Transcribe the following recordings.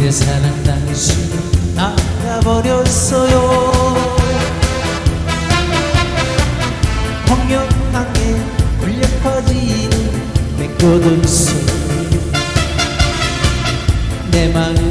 내 사랑 당신 나가버렸어요. 폭력당해 울려 퍼지는 내 꽃은 소리 내 마음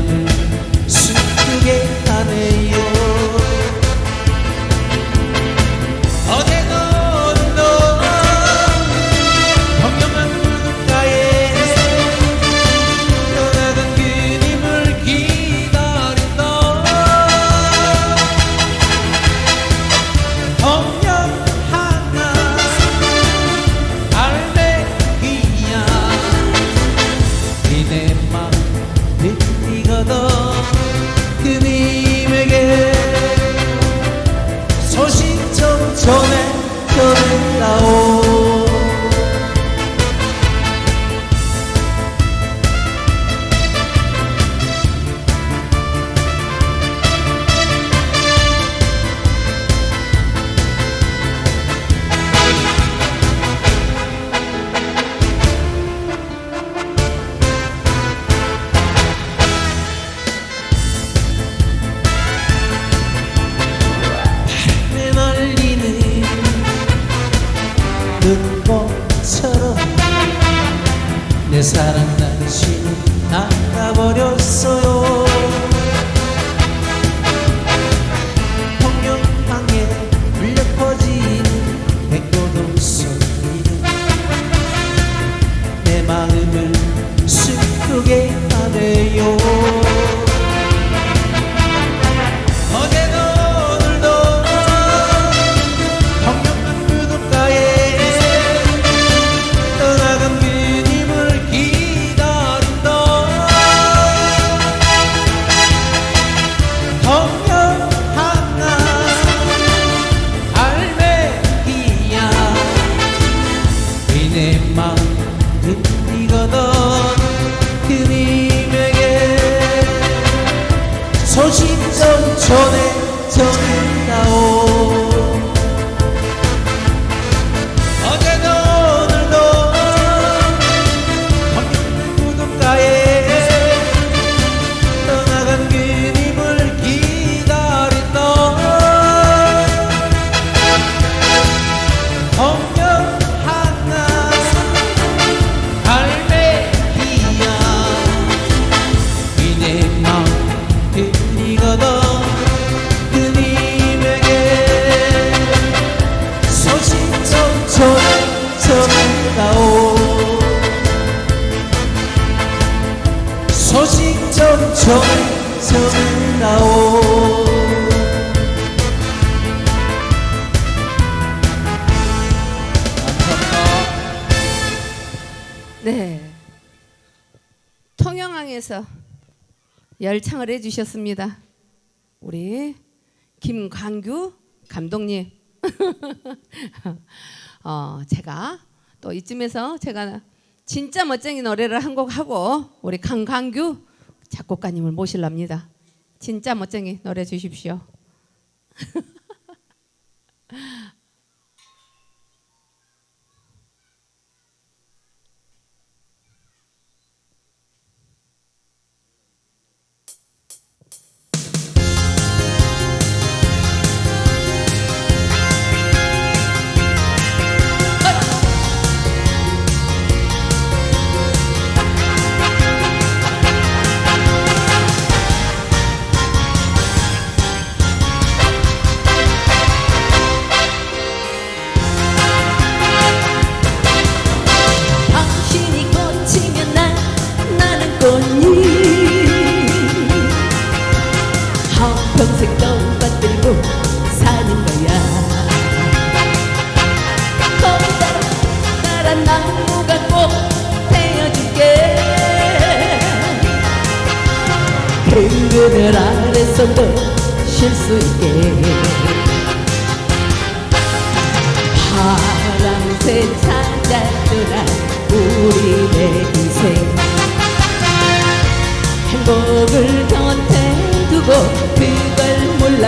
전해다오 네. 통영항에서 열창을 해주셨습니다. 우리 김광규 감독님. 어, 제가 또 이쯤에서 제가 진짜 멋쟁이 노래를 한 곡 하고 우리 강광규 작곡가님을 모실랍니다. 진짜 멋쟁이 노래 주십시오.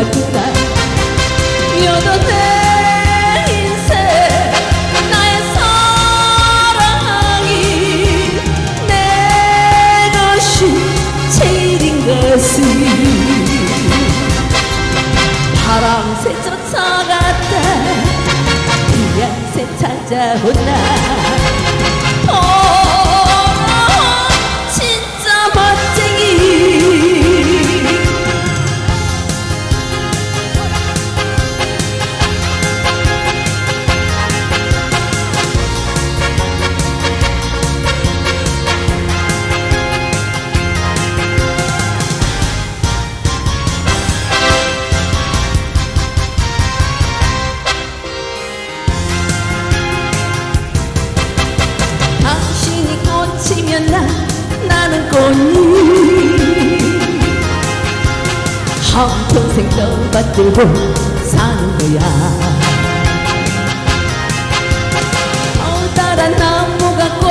몰랐구나 여도 내 인생 나의 사랑이 내 것이 제일인 것을. 파랑새 쫓아갔다 하얀새 찾아온다 들고 사는 거야. 커다란 꼭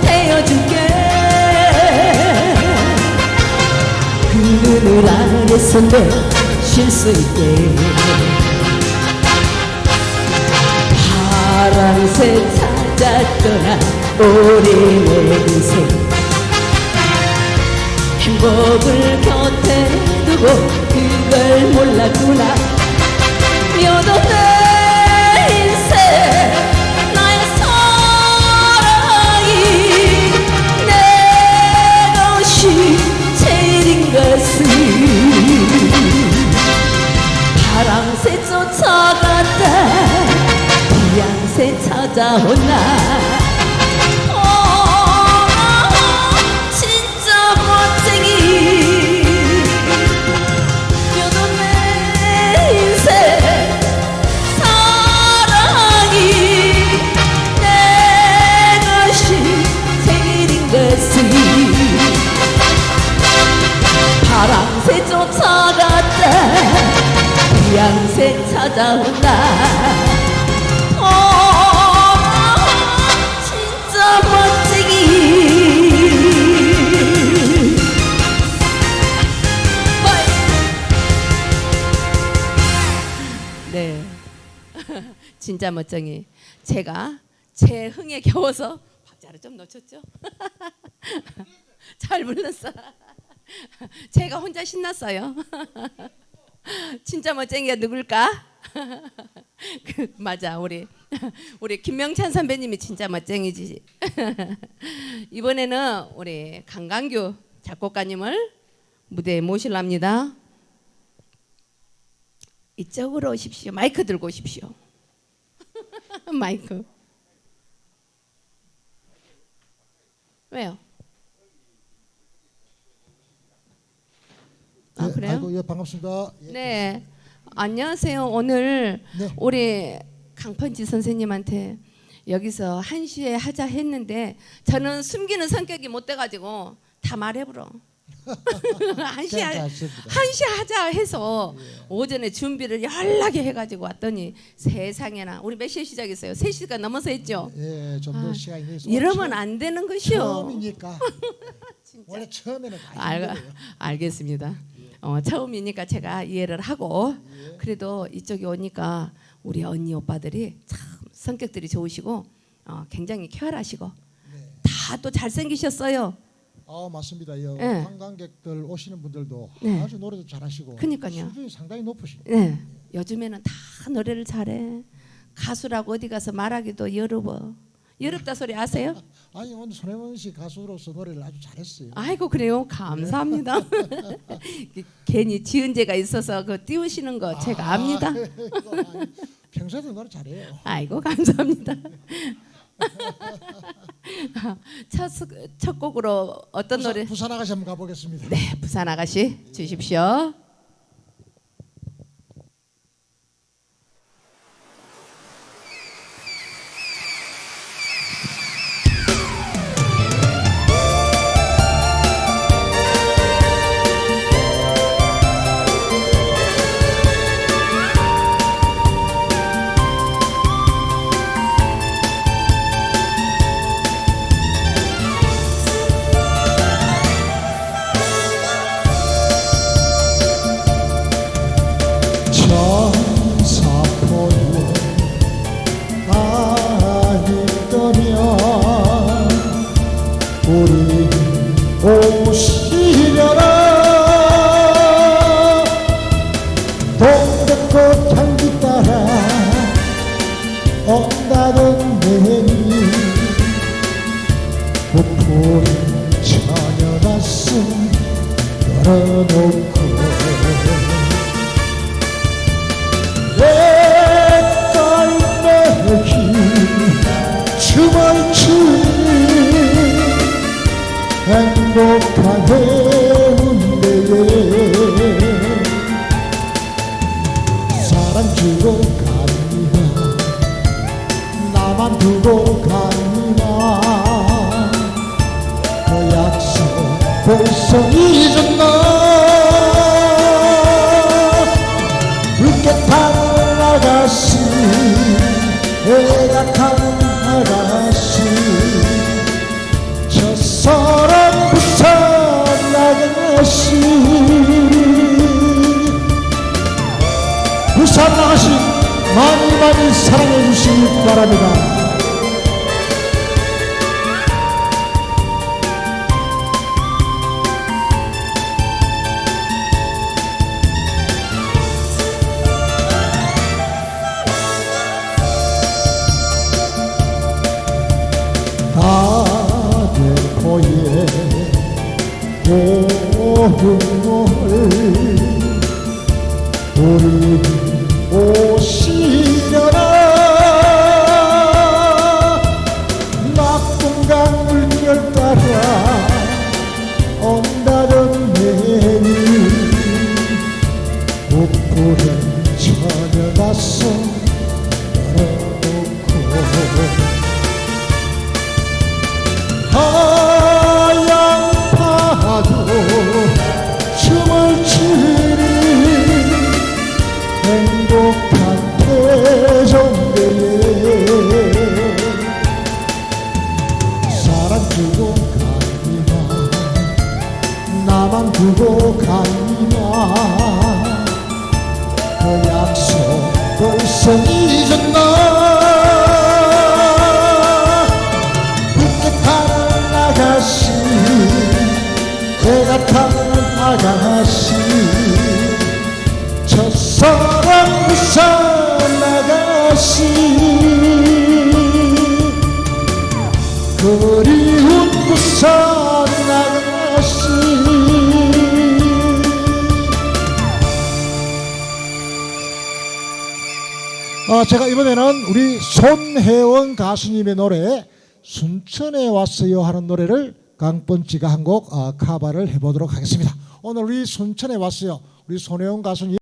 되어줄게. 그 그늘 아래서 내쉴 수 있게. 파랑새 찾았더라 우리 내 인생. 행복을 곁에 두고 그걸 몰랐 찾아온다 오, 진짜 네. 진짜 멋쟁이. 제가 제 흥에 겨워서 박자를 좀 놓쳤죠. 잘 불렀어. 제가 혼자 신났어요. 진짜 멋쟁이가 누굴까? 그, 맞아 우리 우리 김명찬 선배님이 진짜 멋쟁이지. 이번에는 우리 강강규 작곡가님을 무대에 모실랍니다. 이쪽으로 오십시오. 마이크 들고 오십시오. 마이크. 왜요? 아 예, 그래요? 아이고, 예, 반갑습니다. 예. 네. 안녕하세요. 오늘 네. 우리 강펀지 선생님한테 여기서 한 시에 하자 했는데 저는 숨기는 성격이 못 돼가지고 다 말해버려. 한시 하, 괜찮습니다. 한시 하자 해서 오전에 준비를 연락에 해가지고 왔더니 세상에나 우리 몇 시에 시작했어요? 3 시가 넘어서 했죠. 예, 좀더 아, 시간이 내서 이러면 안 되는 것이요. 처음이니까 원래 처음에는 다 알. 알겠습니다. 어, 처음이니까 제가 이해를 하고 그래도 이쪽에 오니까 우리 언니 오빠들이 참 성격들이 좋으시고 어, 굉장히 쾌활하시고 네. 다또 잘생기셨어요. 아 맞습니다. 요 예. 관광객들 오시는 분들도 네. 아주 노래도 잘하시고 그러니까요. 수준이 상당히 높으십니다. 네, 요즘에는 다 노래를 잘해. 가수라고 어디 가서 말하기도 여러워. 여럽다 소리 아세요? 아니 오늘 손혜원 씨 가수로서 노래를 아주 잘했어요. 아이고 그래요. 감사합니다. 괜히 지은 죄가 있어서 그 띄우시는 거 제가 압니다. 아, 이거 아니, 평소에도 노래 잘해요. 아이고 감사합니다. 첫, 스- 첫 곡으로 어떤 부산, 노래? 부산 아가씨 한번 가보겠습니다. 네, 부산 아가씨 주십시오. 첫사랑 부산 아가씨. 부산 아가씨 많이 많이 사랑해 주시기 바랍니다 오흥을 우리 오시려나 낙동강 물결 따라 온다던 내일 북부른 처녀 가서 열어놓고 만 두고 갑니다 그 약속 벌써 잊었나 붉게 타는 아가씨 배가 타는 아가씨. 첫사랑 부산 아가씨. 그리운 부산 아, 제가 이번에는 우리 손혜원 가수님의 노래 순천에 왔어요 하는 노래를 강펀치가 한곡 아, 카바를 해보도록 하겠습니다. 오늘 우리 순천에 왔어요. 우리 손혜원 가수님